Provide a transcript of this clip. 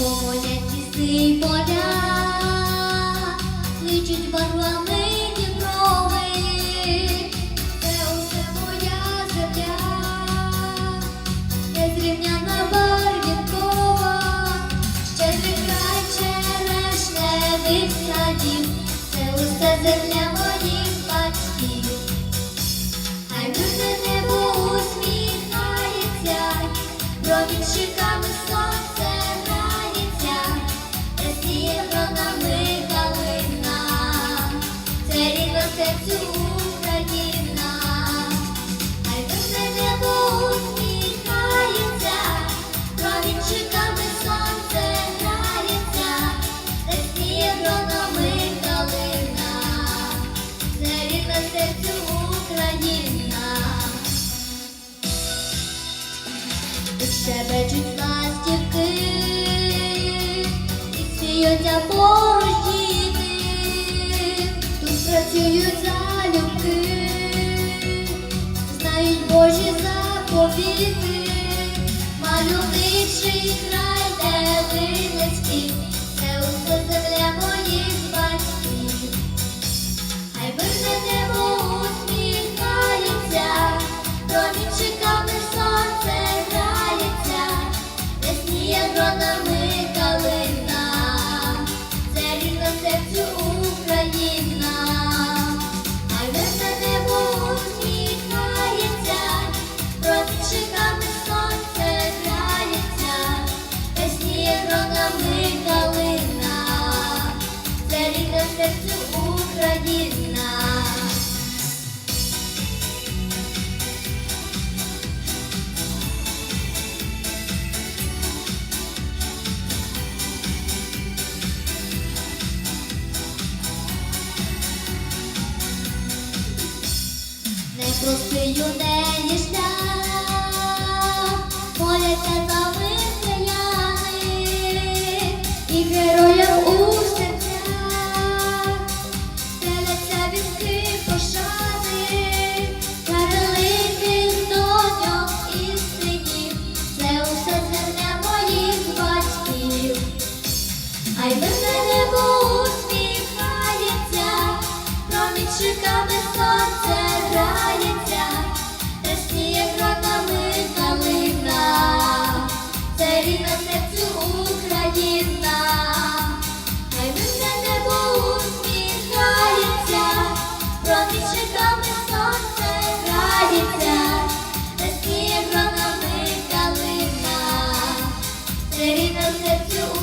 Гомонять ліси поля, кличуть барвами Дніпрови. Це усе моя земля, незрівняна барвінкова, щедрий край черешневих садів, це усе земля моїх батьків. Хай мирне небо усміхається, промінчиками сонце сміються поруч діти, тут працюють залюбки, знають Божі заповіти, мальовничий край, де винецький, це усе земля моїх батьків. Хай мирне небо усміхається, промінчиками сонце грається, ясніє гронами калина, Не простию не шлях, моляться за і героям у серцях, селяться вінки пошани, для великих доньок і синів, це усе земля моїх батьків. Yine hepsi